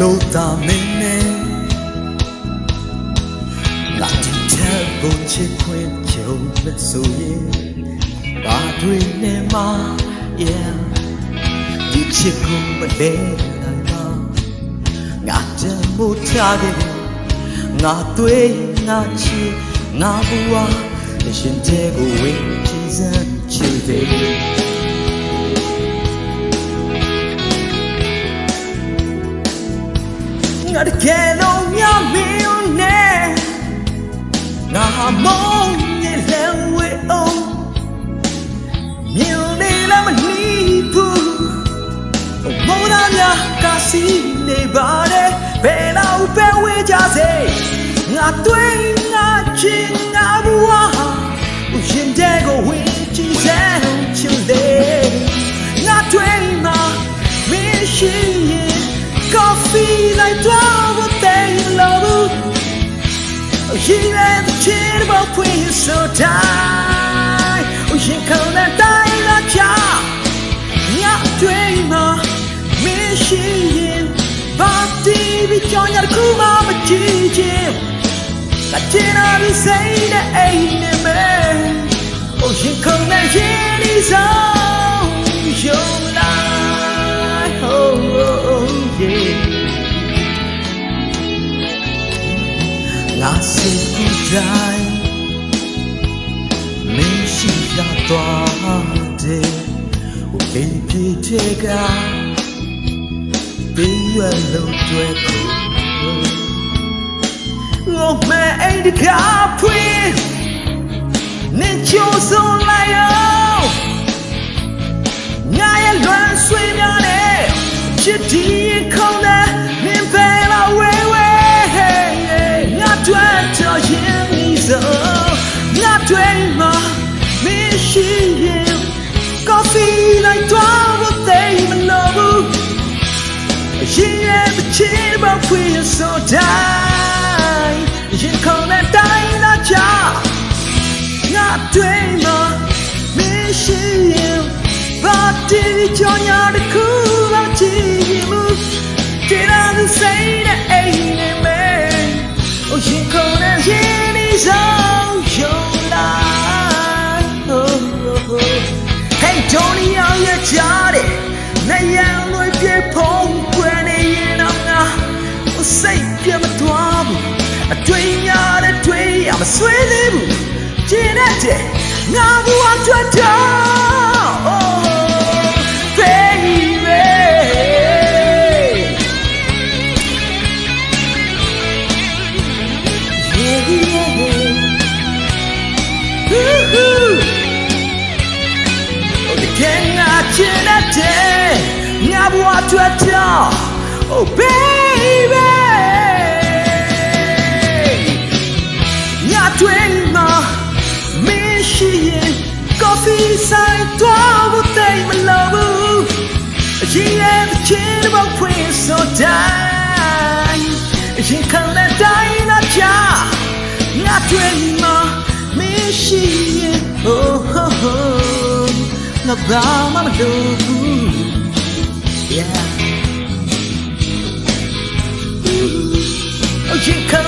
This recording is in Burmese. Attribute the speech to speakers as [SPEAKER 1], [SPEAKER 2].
[SPEAKER 1] လို့သာမင်းနဲ့ငါဒီတဲ့ဘုံချစ်ခွင့်ချုံလက်ဆိုရင်ဘာတွေနဲ့မှ yeah ဒီချစ်ကိုမလဲနိုင်ပါငါတမို့ထားခဲ့တယ်ငါတွေးငါချစ်ငါဘဝရှင်တဲ့ကိုဝင်ကြည်စမ်းချစ်တယ် တကယ်လို့မြမင်းနဲ့ငါမုန်းရဲ့လဲဝဲအောင်မြင်နေလားမနီးဘူးမောနာများကစီနေပါတယ်ဘယ်တော့ပဲဝေးကြစေငါတွေ့ You and the chin about when you so tight Oh you come and die la cha Nya dreamer Machine Body be join your kuma ma chi chi La china be say the ain't a man Oh you come and hear is all ငါစိတ်ကူတိုင်းမင်းရှိလာတော့တယ်ဟိုအိမ်ပြေတဲ့ကပေးရလို့တွေ့ကိုငေါမဲအိမ်တကားဖွင့်နေချိုးစုံလို ငါတွေ့မှာမင်းရှိရင် coffee like twelve what they even love Yeah, the chin about we are so die. You call that die not job. Not dreamer, mission. But did you know the cool of you? Did I say that မဆွေးသေးဘူးကျင်းတဲ့ငါဘူအထွတ်တော့ oh baby yeah yeah Woo-hoo. တကယ်ငါချင်တဲ့ငါဘဝအတွက်တော့ Oh baby ငါတွေ့မှာမင်းရှိရင် coffee ဆိုင်တော့မသိမလို့ဘူးအရင်ရဲ့ချင်တဲ့ဖွင့်ဆိုတိုင်းအရင်ခံတဲ့တိုင်းနာချာငါတွေ့မှာမင်းရှိရင် oh ho ho ငါဘာမှမလုပ်ဘူး yeah Oh, you come and hear